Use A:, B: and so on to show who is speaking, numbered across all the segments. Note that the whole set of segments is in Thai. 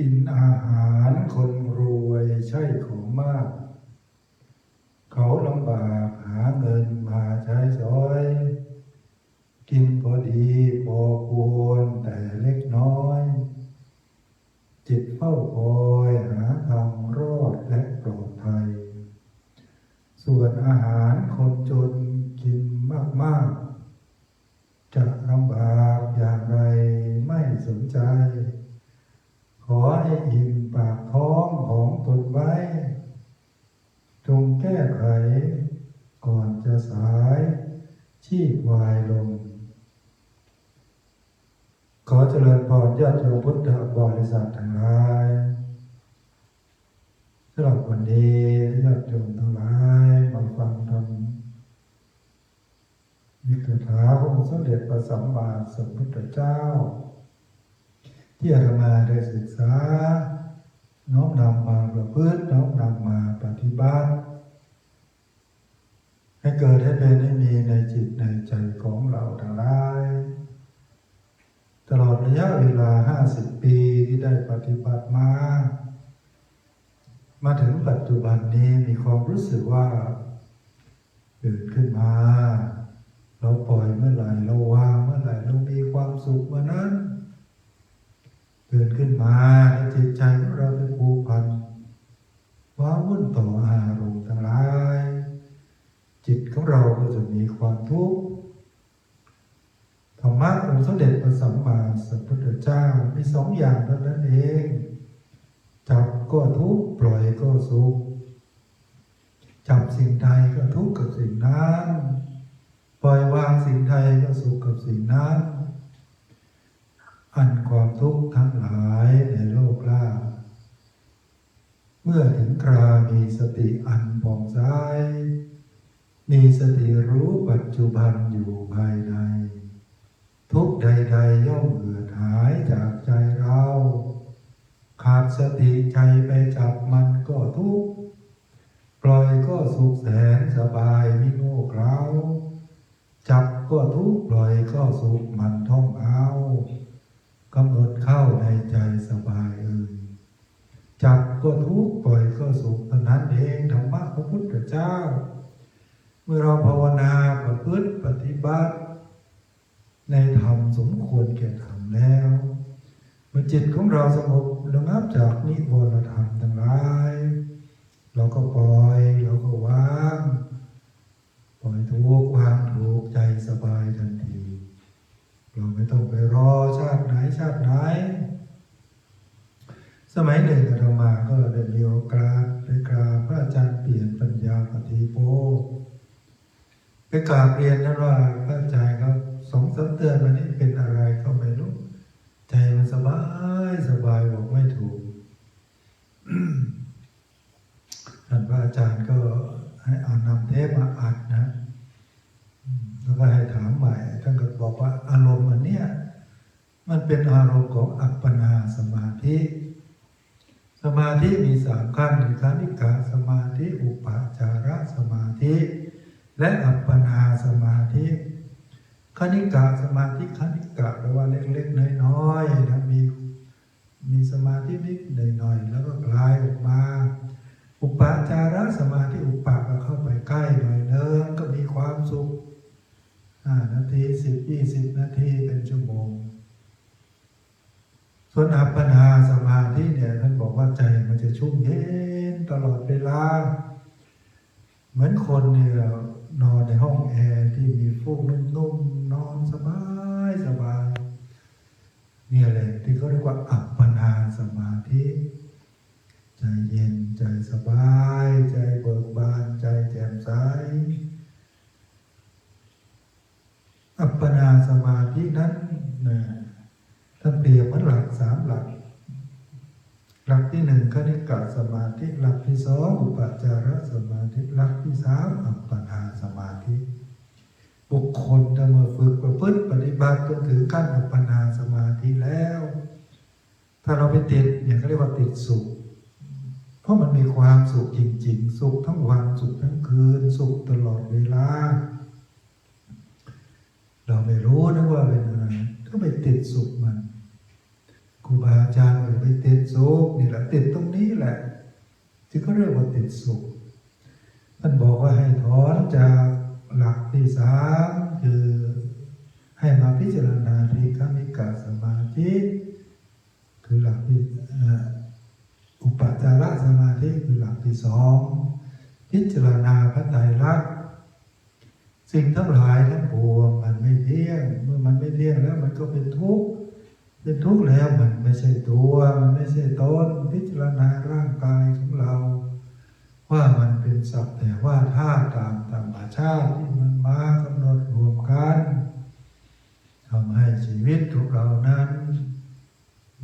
A: กินอาหารคนรวยใช่ของมาก เขาลำบากหาเงินมาใช้สอย กินพอดีพอควรแต่เล็กน้อย จิตเฝ้าคอยหาทางรอดและปลอดภัย ส่วนอาหารคนจนกินมากๆ จะลำบากอย่างไรไม่สนใจ ขอให้อิ่มปากท้องของตนไว้ จ งแก้ไข ก่อนจะสายชีพวายลง ขอเจริญพรญาติโยมพุทธบริษัททั้งหลายสำหรับวันนี้ญาติโยมทั้งหลายมาฟังธรรมวิกถาของสมเด็จพระสัมมาสัมพุทธเจ้า ที่อาตมาได้ศึกษาน้อมนำมาประพฤติน้อมนำมาปฏิบัติ ให้เกิดให้เป็นให้มีในจิตในใจของเราทั้งหลาย ตลอดระยะเวลา50ปีที่ได้ปฏิบัติมา มาถึงปัจจุบันนี้มีความรู้สึกว่าตื่นขึ้นมา เราปล่อยเมื่อไหร่เราวางเมื่อไหร่เรามีความสุขเมื่อนั้นตื่นขึ้นมาในจิตใจของเราเป็นผูกพันว้าวุ่นต่ออารมณ์ทั้งหลาย จิตของเราก็จะมีความทุกข์ธรรมะองค์สมเด็จพระสัมมาสัมพุทธเจ้ามีสองอย่างเท่านั้นเอง จับก็ทุกข์ปล่อยก็สุขจับสิ่งใดก็ทุกข์กับสิ่งนั้น ปล่อยวางสิ่งใดก็สุขกับสิ่งนั้น อันความทุกข์ทั้งหลายในโลกล่าเมื่อถึงครามีสติอันผ่องใส มีสติรู้ปัจจุบันอยู่ภายใน ทุกใดๆย่อมเหือดหายจากใจเรา ขาดสติใจไปจับมันก็ทุกข์ปล่อยก็สุขแสนสบายมิโง่เกลาจับก็ทุกข์ปล่อยก็สุขมันท่องเอากำหนดเข้าในใจสบายเอ่ยจับก็ทุกข์ปล่อยก็สุขเท่านั้นเองธรรมะพระพุทธเจ้า มื่อเราภาวนาประพฤติปฏิบัติ ในธรรมสมควรแก่ธรรมแล้วเมื่อจิตของเราสงบระงับจากนิวรธรรมทั้งหลาย เราก็ปล่อยเราก็วางปล่อยทุกข์วางถูกใจสบายทันที เราไม่ต้องไปรอชาติไหนชาติไหน สมัยหนึ่งอาตมาก็ได้มีโอกาสไปกราบพระอาจารย์เปลี่ยนปัญญาปฏิโพ ไปกราบเรียนนั้นว่าพระอาจารย์ครับสองสามเดือนมานี้เป็นอะไรก็ไม่รู้ใจมันสบายสบายบอกไม่ถูกท่านพระอาจารย์ก็ให้เอานำเทปมาอัดนะแล้วก็ให้ถามใหม่ท่านก็บอกว่าอารมณ์อันเนี้ยมันเป็นอารมณ์ของอัปปนาสมาธิ สมาธิมีสามขั้นคือคณิกาสมาธิ อุปาจาระสมาธิ และอัปปนาสมาธิคณิกาสมาธิคณิกะแปลว่าเล็กๆน้อยๆนะมีมีสมาธินิดหน่อยๆแล้วก็คลายออกมา อุปาจาระสมาธิอุปาก็เข้าไปใกล้หน่อยเนินก็มีความสุขห้านาทีสิบยี่สิบนาทีเป็นชั่วโมง ส่วนอัปปนาสมาธิเนี่ยท่านบอกว่าใจมันจะชุ่มเย็นตลอดเวลา เหมือนคนเนี่ย นอนในห้องแอร์ที่มีฟูกนุ่มๆนอนสบายสบายเนี่ยแหละที่เขาเรียกว่าอัปปนาสมาธิ ใจเย็นใจสบาย ใจเบิกบานใจแจ่มใสอัปปนาสมาธินั้นนะท่านเปรียบเหมือนหลักสามหลัก หลักที่หนึ่งคณิกะสมาธิหลักที่สองอุปจารสมาธิหลักที่สามอัปปนาสมาธิ บุคคลถ้ามาฝึกประพฤติปฏิบัติจนถึงขั้นอัปปนาสมาธิแล้ว ถ้าเราไปติดเนี่ยเขาเรียกว่าติดสุข เพราะมันมีความสุขจริง ๆ สุขทั้งวันสุขทั้งคืน สุขตลอดเวลา เราไม่รู้นะว่าเป็นอะไรก็ไปติดสุขมันครูบาอาจารย์อย่าไปติด สุขนี่แหละติดตรงนี้แหละที่เขาเรียกว่าติดสุขท่านบอกว่าให้ถอนจากหลักที่สามคือให้มาพิจารณาทีฆมิกาสมาธิคือหลักที่อุปจารสมาธิคือหลักที่สองพิจารณาพระไตรลักษณ์สิ่งทั้งหลายทั้งปวงมันไม่เที่ยง เมื่อมันไม่เที่ยงแล้วมันก็เป็นทุกข์ เป็นทุกข์แล้วมันไม่ใช่ตัว มันไม่ใช่ตนพิจารณาร่างกายของเรา ว่ามันเป็นสัพแต่ว่าธาตุตามธรรมชาติที่มันมากำหนดรวมกันทำให้ชีวิตของเรานั้น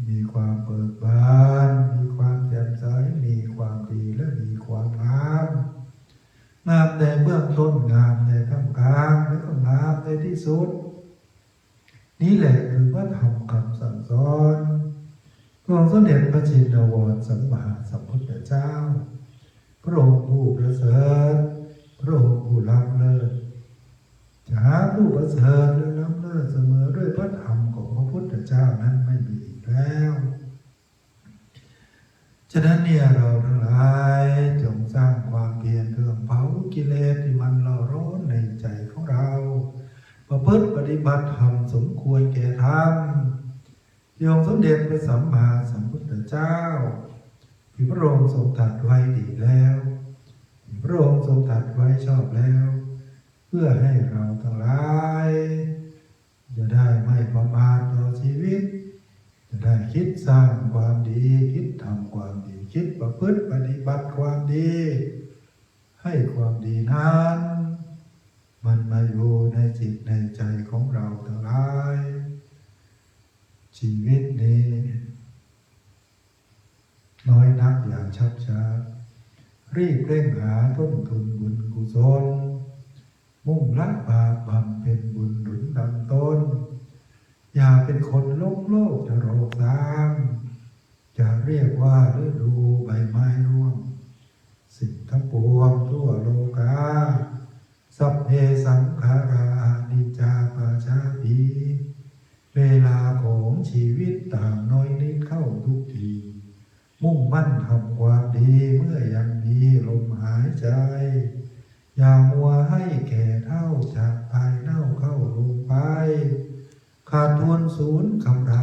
A: มีความเบิกบาน มีความแจ่มใสมีความดีและมีความงามงามในเบื้องต้นงามในท่ามกลางและก็งามในที่สุด นี่แหละคือพระธรรมคำสั่งสอนของ สมเด็จพระจินวรสัมมาสัมพุทธเจ้า พระองค์ผู้ประเสริฐพระองค์ผู้ล้ำเลิศจะหาผู้ประเสริฐและล้ำเลิศเสมอด้วยพระธรรมของพระพุทธเจ้านั้นไม่มีอีกแล้ว ฉะนั้นเนี่ยเราทั้งหลายจงสร้างความเพียรเครื่อเผากิเลสที่มันเล่าร้อนในใจของเรา ประพฤติปฏิบัติธรรมสมควรแก่ธรรม ที่องค์สมเด็จพระสัมมาสัมพุทธเจ้าที่พระองค์ทรงตรัสไว้ดีแล้วที่พระองค์ทรงตรัสไว้ชอบแล้ว เพื่อให้เราทั้งหลายจะได้ไม่ประมาทต่อชีวิต จะได้คิดสร้างความดี คิดทำความดี คิดประพฤติปฏิบัติความดี ให้ความดีนั้น มันมาอยู่ในจิตในใจของเราทั้งหลาย ชีวิตนี้ น้อยนักอย่าชักช้ารีบเร่งหาต้นทุนบุญกุศล มุ่งละบาปบำเพ็ญบุญหนุนนำต้น อย่าเป็นคนโลกโลกจะโรคตามจะเรียกว่าฤดูใบไม้ร่วง สิ่งทั้งปวงทั่วโลกาสัพเพสังขารานิจจาปาชาปี เวลาของชีวิตต่างน้อยนิดเข้าทุกที มุ่งมั่นทำความดีเมื่อยังมีลมหายใจ อย่ามัวให้แก่เท่าจากภายเน่าเข้าลงไป ขาดทุนศูนย์กำไร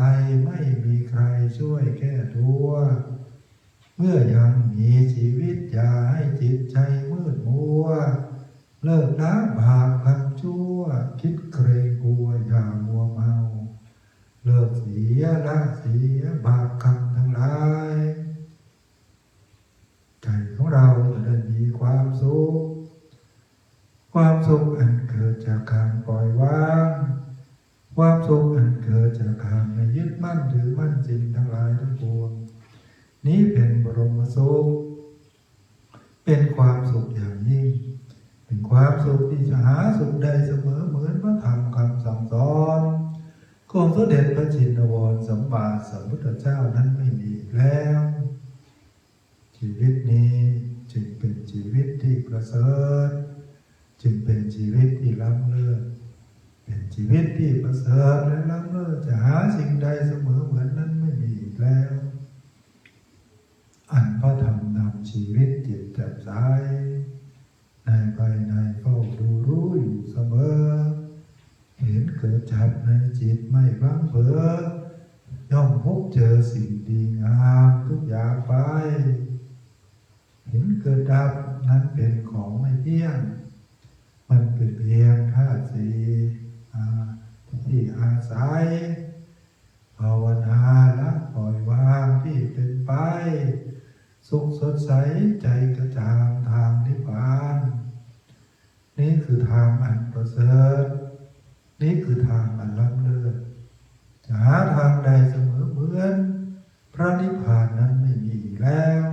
A: ไม่มีใครช่วยแก้ตัว เมื่อยังมีชีวิตอย่าให้จิตใจมืดมัว เลิกละบาปคำชั่ว คิดเกรงกลัวอย่ามัวเมา เลิกเสียละเสียบาปคำทั้งหลาย ใจของเราจะได้มีความสุข ความสุขอันเกิดจากการปล่อยวาง ความสุขอันเกิดจากการไม่ยึดมั่นถือมั่นสิ่งทั้งหลายทั้งปวง นี้เป็นบรมสุข เป็นความสุขอย่างยิ่ง เป็นความสุขที่จะหาสุขได้เสมอเหมือนพระธรรมคำสั่งสอนของสมเด็จพระจินวรสัมมาสัมพุทธเจ้านั้นไม่มีแล้ว ชีวิตนี้จึงเป็นชีวิตที่ประเสริฐ จึงเป็นชีวิตที่ล้ำเลิศเป็น ชีวิตที่ประเสริฐและล้ำเลิศจะหาสิ่งใดเสมอเหมือนนั้นไม่มีอีกแล้ว อันพระธรรมนำชีวิตจิตแจ่มใสในภายในเฝ้าดูรู้อยู่เสมอ เห็นเกิดจับในจิตไม่พลังเผลอย่อมพบเจอสิ่งดีงามทุกอย่างไป เห็นเกิดดับนั้นเป็นของไม่เที่ยง มันเป็นเพียงธาตุสี่ ที่อาศัยภาวนาละปล่อยวางที่เป็นไป สุขสดใสใจกระจ่างทางนิพพาน นี่คือทางอันประเสริฐนี่คือทางอันล้ำเลิศหาทางใดเสมอเหมือน พระนิพพานนั้นไม่มีแล้ว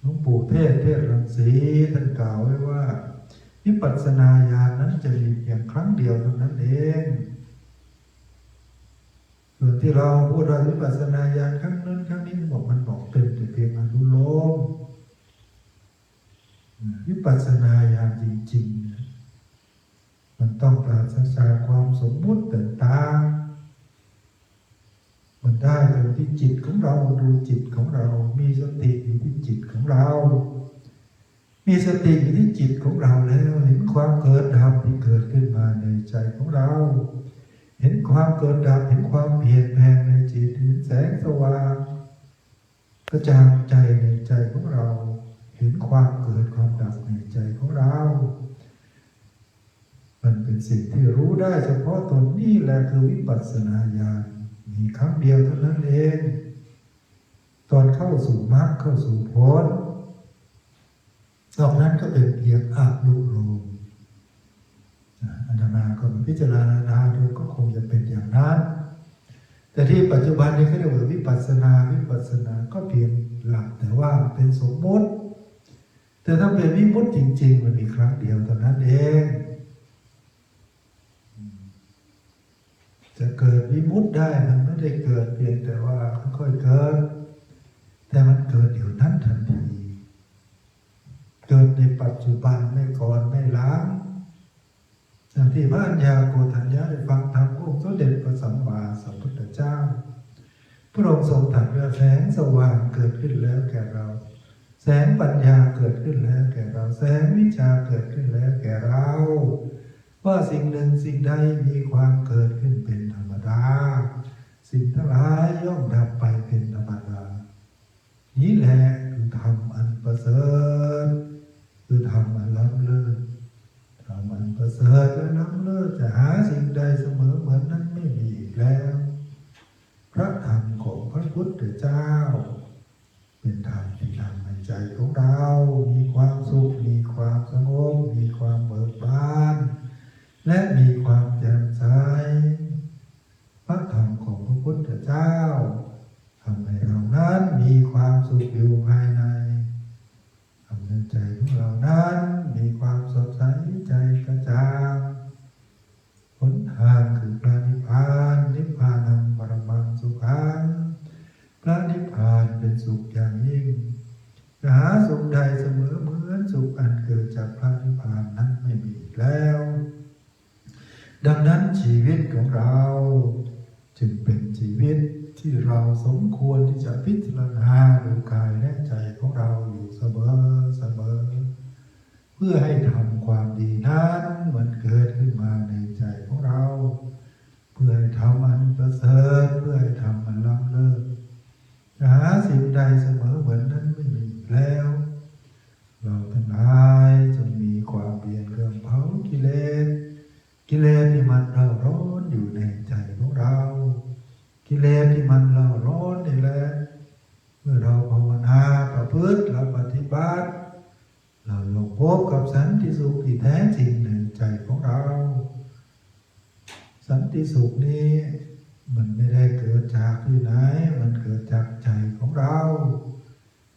A: หลวงปู่เทศเทศรังสีท่านกล่าวไว้ว่า วิปัสสนาญาณนั้นจะมีเพียงครั้งเดียวเท่านั้นเองส่วนที่เราพูดว่าวิปัสสนาญาณครั้งนั้นครั้งนี้บอกมันบอกเป็นแต่เพียงอนุโลมวิปัสสนาญาณจริงๆมันต้องปราศจากความสมมุติต่างๆได้ตรงที่จิตของเราดูจิตของเรา มีสติอยู่ที่จิตของเรา มีสติอยู่ที่จิตของเราแล้วเห็นความเกิดดับที่เกิดขึ้นมาในใจของเรา เห็นความเกิดดับเห็นความเปลี่ยนแปลงในจิตเห็นแสงสว่างกระจ่างใจในใจของเรา เห็นความเกิดความดับในใจของเรา มันเป็นสิ่งที่รู้ได้เฉพาะตนนี่แหละคือวิปัสสนาญาณมีครั้งเดียวเท่านั้นเอง ตอนเข้าสู่มรรคเข้าสู่ผล นอกนั้นก็เป็นเพียงอานุโลมอันตนาก็มาพิจารณาดูก็คงจะเป็นอย่างนั้น แต่ที่ปัจจุบันนี้เขาเรียกว่าวิปัสสนาวิปัสสนาก็เพียงหลักแต่ว่าเป็นสมมติ แต่ถ้าเป็นวิมุตติจริง ๆ มันมีครั้งเดียวเท่านั้นเองจะเกิดวิมุตติได้มันไม่ได้เกิดเพียงแต่ว่าค่อยๆเกิด แต่มันเกิดเดี๋ยวนั้นทันที เกิดในปัจจุบันไม่ก่อนไม่หล้างที่พระัญญาโกฏัญญาได้ฟังธรรมององค์สมเด็จพระสัมมาสัมพุทธเจ้า พระองค์ทรงตรัสว่าแสงสว่างเกิดขึ้นแล้วแก่เรา แสงปัญญาเกิดขึ้นแล้วแก่เรา แสงวิชาเกิดขึ้นแล้วแก่เรา ว่าสิ่งหนึ่งสิ่งใดมีความเกิดขึ้นเป็นธรรมดา สิ่งทั้งหลายย่อมดับไปเป็นธรรมดา นี้แหละคือธรรมอันประเสริฐ คือธรรมอันล้ำเลิศธรรมอันประเสริฐและล้ำเลิศจะหาสิ่งใดเสมอเหมือนนั้นไม่มีอีกแล้ว พระธรรมของพระพุทธเจ้า เป็นธรรมที่ทำให้ใจของเรา มีความสุข มีความสงบ มีความเบิกบาน และมีความแจ่มใส พระธรรมของพระพุทธเจ้าทำให้เรานั้นมีความสุขอยู่ ในทำให้ใจของเรานั้น มีความสดใสใจกระจ่างหนทางคือพระนิพพานนิพพานังปรมังสุขังพระนิพพานเป็นสุขอย่างยิ่งจะหาสุขใดเสมอเหมือนสุขอันเกิดจากพระนิพพานนั้นไม่มีอีกแล้ว ดังนั้นชีวิตของเรา จึงเป็นชีวิตที่เราสมควรที่จะพิจารณาดูกายและใจของเราอยู่เสมอ พื่อให้ทำความดีนั้นมันเกิดขึ้นมาในใจของเรา เพื่อให้ทำอันประเสริฐเพื่อให้ทำอันล้ำเลิศหาสิ่งใดเสมอเหมือนนั้นไม่มีอีกแล้ว เราทั้งหลายจงมีความเพียรเครื่องเผากิเลส กิเลสที่มันเร่าร้อนอยู่ในใจของเรา กิเลสที่มันเร่าร้อนนี่แหละ เมื่อเราภาวนาประพฤติและปฏิบัติ เราลงพบกับ สุขที่แท้จริงในใจของเรา สันติสุขนี้มันไม่ได้เกิดจากที่ไหน มันเกิดจากใจของเรา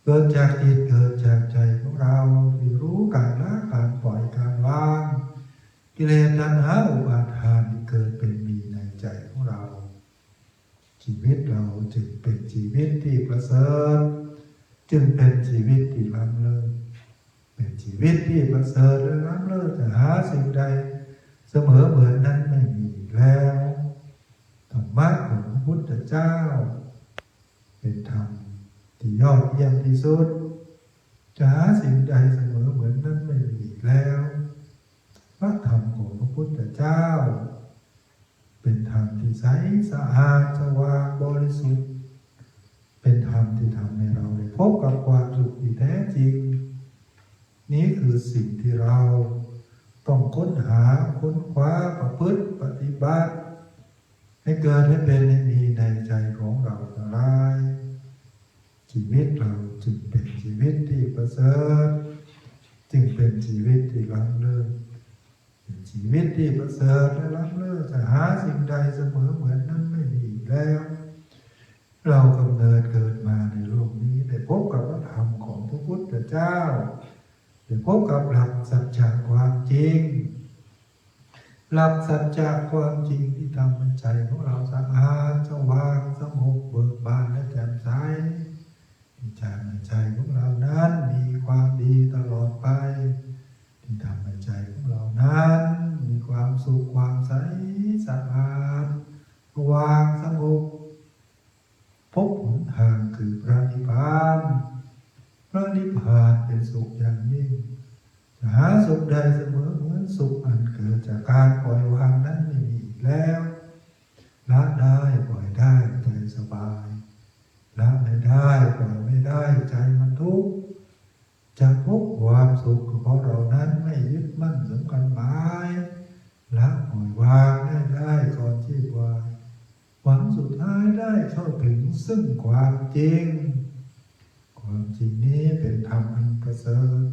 A: เกิดจากจิตเกิดจากใจของเราที่รู้การละการปล่อยการวาง กิเลสตัณหาอุปาทานเกิดเป็นมีในใจของเรา ชีวิตเราจึงเป็นชีวิตที่ประเสริฐจึงเป็นชีวิตที่ล้ำเลิศ เป็นชีวิตที่ประเสริฐและล้ำเลิศจะหาสิ่งใด เสมอเหมือนนั้นไม่มีแล้วธรรมะของพระพุทธเจ้า เป็นธรรมที่ยอดเยี่ยมที่สุดจะหาสิ่งใดเสมอเหมือนนั้นไม่มีแล้ว พระธรรมของพระพุทธเจ้า เป็นธรรมที่ใสสะอาดสว่างบริสุทธิ์ เป็นธรรมที่ทำให้เราได้พบกับความสุขที่แท้จริง นี้คือสิ่งที่เราต้องค้นหาค้นคว้าประพฤติปฏิบัติ ให้เกิดให้เป็นให้มีในใจของเราทั้งหลายชีวิตเราจึงเป็นชีวิตที่ประเสริฐจึงเป็นชีวิตที่ล้ำเลิศเป็นชีวิตที่ประเสริฐและล้ำเลิศจะหาสิ่งใดเสมอเหมือนนั้นไม่มีอีกแล้ว เรากำเนิดเกิด พบกับหลักสัจจะความจริง หลักสัจจะความจริงที่ทำให้ใจของเราสะอาดสว่างสงบเบิกบานและแจ่มใสที่ทำให้ใจของเรานั้นมีความดีตลอดไป ที่ทำให้ใจของเรานั้น มีความสุขความใสสะอาดสว่างสงบพบหนทางคือพระนิพพาน เป็นสุขอย่างยิ่งจะหาสุขใดเสมอเหมือนสุขอันเกิดจากการปล่อยวางนั้นไม่มีอีกแล้วละได้ปล่อยได้ใจสบายละไม่ได้ปล่อยไม่ได้ใจมันทุกข์จะพบความสุขก็เราะเรานั้นไม่ยึดมั่นสำคัญหมายละปล่อยวางได้ได้ก่อนที่วายหวังสุดท้ายได้เข้าถึงซึ่งความจริง ความจริงนี้เป็นธรรมอันประเสริฐ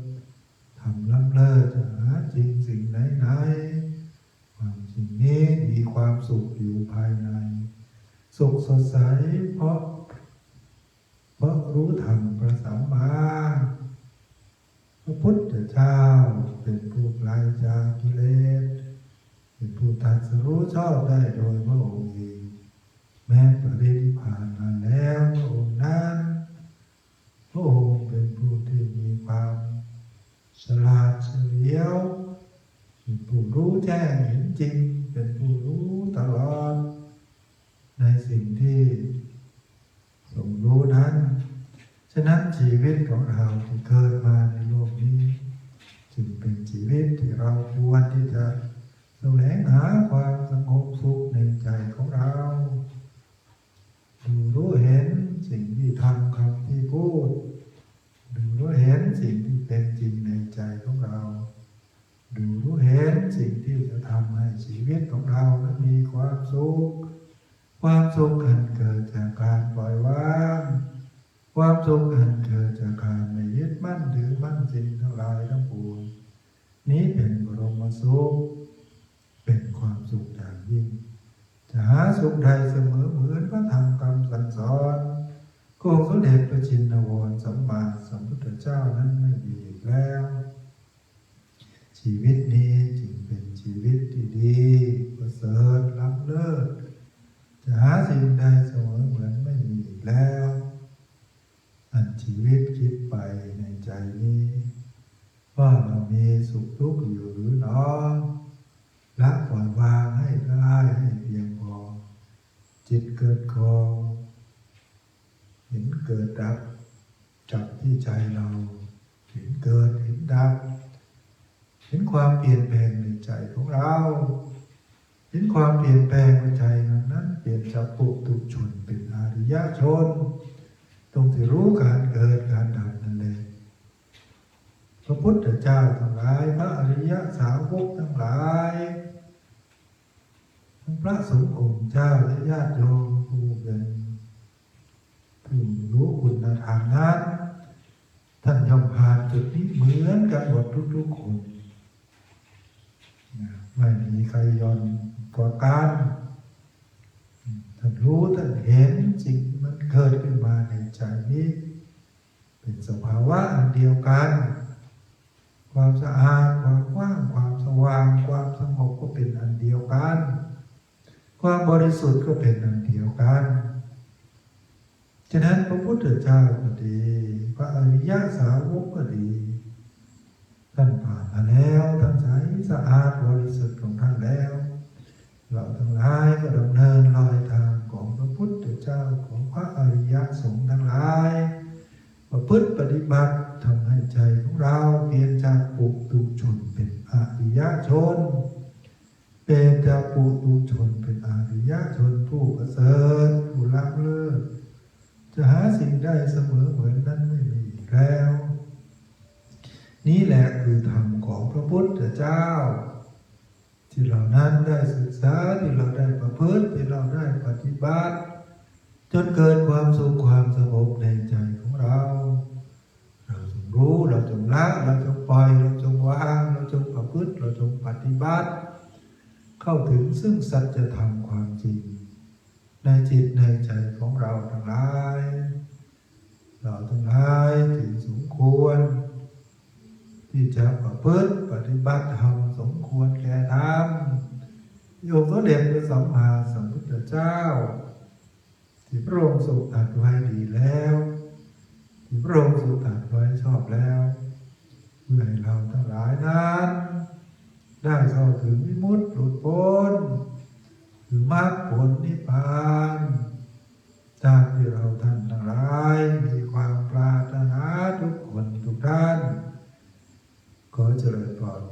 A: ธรรมล้ำเลิศจะหาจริงสิ่งไหนไหนๆความจริงนี้มีความสุขอยู่ภายใน สุขสดใสเพราะ เพราะรู้ธรรมประสัมมาพระพุทธเจ้าเป็นผู้ไกลจากกิเลสเป็นผู้ตัดสรู้ชอบได้โดยพระองค์เองแม้ปรินิพพานมาแล้วพระองค์นั้น พระองค์เป็นผู้ที่มีความฉลาดเฉลียวเป็นผู้รู้แจ้งเห็นจริง เป็นผู้รู้ตลอด ในสิ่งที่สมรู้นั้น ฉะนั้นชีวิตของเราที่เกิดมาในโลกนี้ จึงเป็นชีวิตที่เราควรที่จะแสวงหาความสงบสุขในใจของเราดูรู้เห็น สิ่งที่ทำคำที่พูดดูรู้เห็นสิ่งที่เป็นจริงในใจของเรา ดูรู้เห็นสิ่งที่จะทำให้ชีวิตของเรานั้นมีความสุขความสุขอันเกิดจากการปล่อยวางความสุขอันเกิดจากการไม่ยึดมั่นถือมั่นสิ่งทั้งหลายทั้งปวงนี้เป็นบรมสุขเป็นความสุขอย่างยิ่งจะหาสุขใดเสมอเหมือนพระธรรมคำสั่งสอน องสมเด็จพระชินวรสัมมาสัมพุทธเจ้านั้นไม่มีอีกแล้ว ชีวิตนี้จึงเป็นชีวิตที่ดีประเสริฐล้ำเลิศจะหาสิ่งใดเสมอเหมือนไม่มีอีกแล้ว อันชีวิตคิดไปในใจนี้ ว่าเรามีสุขทุกข์อยู่หรือหนอละปล่อยวางให้ได้ให้เพียงพอจิตเกิดคอง เห็นเกิดดับจับที่ใจเรา เห็นเกิดเห็นดับ เห็นความเปลี่ยนแปลงในใจของเรา เห็นความเปลี่ยนแปลงในใจนั้นเปลี่ยนจากปุถุชนเป็นอริยชน ตรงที่รู้การเกิดการดับนั่นเองพระพุทธเจ้าทั้งหลาย พระอริยสาวกทั้งหลายทั้งพระสงฆ์องค์เจ้าและญาติโยมผู้เป็น ผู้รู้คุณธรรมนั้น ท่านย่อมผ่านจุดนี้เหมือนกันหมดทุกๆคนไม่มีใครย่อนกว่ากันท่านรู้ท่านเห็นสิ่งมันเกิดขึ้นมาในใจนี้ เป็นสภาวะอันเดียวกัน ความสะอาดความกว้างความสว่างความสงบก็เป็นอันเดียวกัน ความบริสุทธิ์ก็เป็นอันเดียวกัน ฉะนั้นพระพุทธเจ้าก็ดี พระอริยสาวกก็ดี ท่านผ่านมาแล้วท่านใสสะอาดบริสุทธิ์ของท่านแล้ว เราทั้งหลายก็ดำเนินรอยทางของพระพุทธเจ้าของพระอริยสงฆ์ทั้งหลายประพฤติปฏิบัติทำให้ใจของเราเปลี่ยนจากปุถุชนเป็นอริยชนเป็นจากปุถุชนเป็นอริยชนผู้ประเสริฐผู้ล้ำเลิศ จะหาสิ่งได้เสมอเหมือนนั้นไม่มีแล้ว นี่แหละคือธรรมของพระพุทธเจ้า ที่เรานั้นได้ศึกษาที่เราได้ประพฤติที่เราได้ปฏิบัติ จนเกิดความสุขความสงบในใจของเรา เราจงรู้เราจงละเราจงปล่อยเราจงวางเราจงประพฤติเราจงปฏิบัติ เข้าถึงซึ่งสัจธรรมความจริง ในจิตในใจของเราทั้งหลาย เราทั้งหลายถึงสมควร ที่จะประพฤติปฏิบัติธรรมสมควรแก่ธรรมโยมก็เด็จพระสัมมาสัมพุทธเจ้า ที่พระองค์ทรงตรัสไว้ดีแล้ว ที่พระองค์ทรงตรัสไว้ชอบแล้วเพื่อให้เราทั้งหลายนั้นได้เข้าถึงวิมุตติหลุดพ้นือมรรคผลนิพพานจากที่เราท่านทั้งหลาย มีความปรารถนาทุกคนทุกท่าน ขอเจริญพร